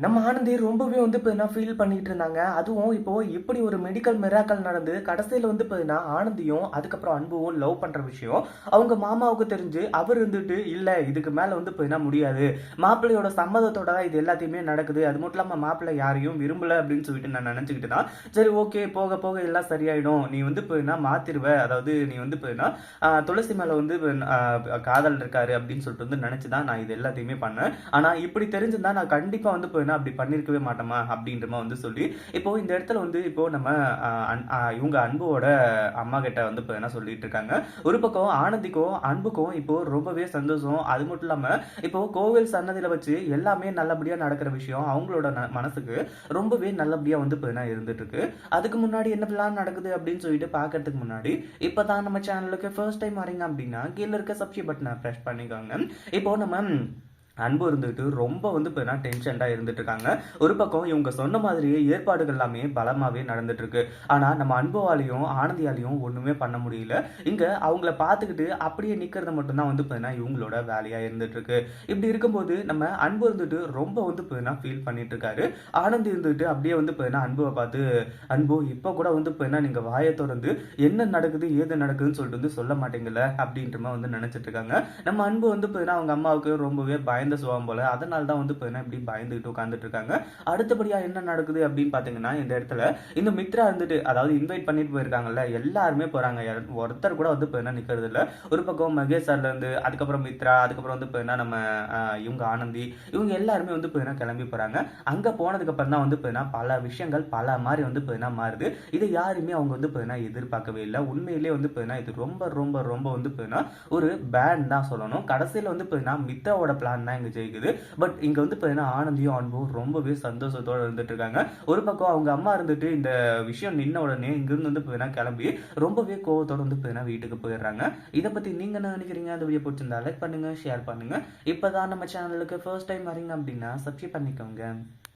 நம்ம ஆனந்தி ரொம்பவே வந்து இப்போ ஃபீல் பண்ணிட்டு இருந்தாங்க? அதுவும் இப்போ இப்படி ஒரு மெடிக்கல் மிராக்கல் நடந்து கடைசியில் வந்து இப்போ ஆனந்தியும் அதுக்கப்புறம் அன்புவும் லவ் பண்ணுற விஷயம். அவங்க மாமாவுக்கு தெரிஞ்சு அவர் இருந்துட்டு இல்லை இதுக்கு மேலே வந்து இப்போ முடியாது. மாப்பிள்ளையோட சம்மதத்தோட தான் இது எல்லாத்தையுமே நடக்குது. அது மட்டும் இல்லாமல் மாப்பிள்ளை யாரையும் விரும்பல அப்படின்னு சொல்லிட்டு நான் நினச்சிக்கிட்டு தான். சரி ஓகே போக போக எல்லாம் சரியாயிடும். நீ வந்து இப்போ என்ன மாத்திருவ? அதாவது நீ வந்து இப்போ என்ன துளசி மேலே வந்து காதல் இருக்காரு அப்படின்னு சொல்லிட்டு வந்து நினச்சி தான் நான் இது எல்லாத்தையுமே பண்ணேன். ஆனால் இப்படி தெரிஞ்சிருந்தா நான் கண்டிப்பாக வந்து வேணா அப்படி பண்ணியிருக்கவே மாட்டோமா அப்படின்ற வந்து சொல்லி இப்போ இந்த இடத்துல வந்து இப்போ நம்ம அன்- இவங்க அன்புவோட அம்மா கிட்ட வந்து இப்போ என்ன சொல்லிட்டு இருக்காங்க? ஒரு பக்கம் ஆனந்திக்கும் அன்புக்கும் இப்போ ரொம்பவே சந்தோஷம். அது மட்டும் இல்லாமல் இப்போ கோவில் சன்னதியில் வச்சு எல்லாமே நல்லபடியாக நடக்கிற விஷயம் அவங்களோட ந- மனசுக்கு ரொம்பவே நல்லபடியாக வந்து இப்போ என்ன இருந்துட்டு இருக்கு. அதுக்கு முன்னாடி என்ன பிளான் நடக்குது அப்படின்னு சொல்லிட்டு பார்க்கறதுக்கு முன்னாடி இப்போ தான் நம்ம சேனலுக்கு ஃபர்ஸ்ட் டைம் வரீங்க அப்படின்னா கீழே இருக்க சப்ஸ்கிரைப் பட்டனை ப்ரெஸ் பண்ணிக்கோங்க. இப்போ நம்ம அன்பு இருந்துட்டு ரொம்ப வந்து இப்போ என்ன டென்ஷன்டாக இருந்துட்டு இருக்காங்க ஒரு பக்கம் இவங்க சொன்ன மாதிரியே ஏற்பாடுகள் எல்லாமே பலமாகவே நடந்துட்டு இருக்கு ஆனால் நம்ம அன்புவாலையும் ஆனந்தியாலையும் ஒன்றுமே பண்ண முடியல. இங்கே அவங்கள பார்த்துக்கிட்டு அப்படியே நிற்கிறது மட்டும்தான் வந்து இப்போ இவங்களோட வேலையாக இருந்துட்டு இருக்கு இப்படி இருக்கும்போது நம்ம அன்பு இருந்துட்டு ரொம்ப வந்து இப்போ ஃபீல் பண்ணிட்டு இருக்காரு ஆனந்தி இருந்துட்டு அப்படியே வந்து இப்போ அன்புவை பார்த்து அன்பு இப்போ கூட வந்து இப்போ என்ன நீங்கள் வாயை திறந்து என்ன நடக்குது ஏது நடக்குதுன்னு சொல்லிட்டு வந்து சொல்ல மாட்டேங்கல அப்படின்ற மாதிரி வந்து நினைச்சிட்டு இருக்காங்க நம்ம அன்பு வந்து இப்போ அவங்க அம்மாவுக்கு ரொம்பவே பயந்த சுபாவம் போல அதனால தான் வந்து இப்போ என்ன இப்படி பயந்துகிட்டு உட்காந்துட்டு இருக்காங்க அடுத்தபடியா என்ன நடக்குது அப்படின்னு பார்த்தீங்கன்னா இந்த இடத்துல இந்த மித்ரா இருந்துட்டு அதாவது இன்வைட் பண்ணிட்டு போயிருக்காங்கல்ல எல்லாருமே போறாங்க ஒருத்தர் கூட வந்து இப்போ என்ன நிக்கிறது இல்ல ஒரு பக்கம் மகேஷ் சார்ல இருந்து அதுக்கப்புறம் மித்ரா அதுக்கப்புறம் வந்து இப்போ என்ன நம்ம இவங்க ஆனந்தி இவங்க எல்லாருமே வந்து இப்போ என்ன கிளம்பி போறாங்க அங்க போனதுக்கு அப்புறம் தான் வந்து இப்போ பல விஷயங்கள் பல மாதிரி வந்து இப்போ என்ன மாறுது இதை யாருமே அவங்க வந்து இப்போ என்ன எதிர்பார்க்கவே இல்லை உண்மையிலேயே வந்து இப்போ இது ரொம்ப ரொம்ப ரொம்ப வந்து இப்போ என்ன ஒரு பேன் தான் சொல்லணும் கடைசியில் வந்து இப்போ என்ன மித்ராவோட பிளான் தான் இங்கே ஜெயிக்குது. பட் இங்கே வந்து இப்போ ஆனந்தியும் அன்பும் ரொம்பவே சந்தோஷத்தோடு இருந்துட்டு இருக்காங்க ஒரு பக்கம் அவங்க அம்மா இருந்துட்டு இந்த விஷயம் நின்ன உடனே இங்கிருந்து வந்து இப்போ கிளம்பி ரொம்பவே கோவத்தோட வந்து இப்போ வீட்டுக்கு போயிடுறாங்க. இதை பற்றி நீங்கள் என்ன நினைக்கிறீங்க? அந்த வீடியோ பிடிச்சிருந்தா லைக் பண்ணுங்க ஷேர் பண்ணுங்க. இப்போ தான் நம்ம சேனலுக்கு ஃபர்ஸ்ட் டைம் வரீங்க அப்படின்னா சப்ஸ்கிரைப் பண்ணிக்கோங்க.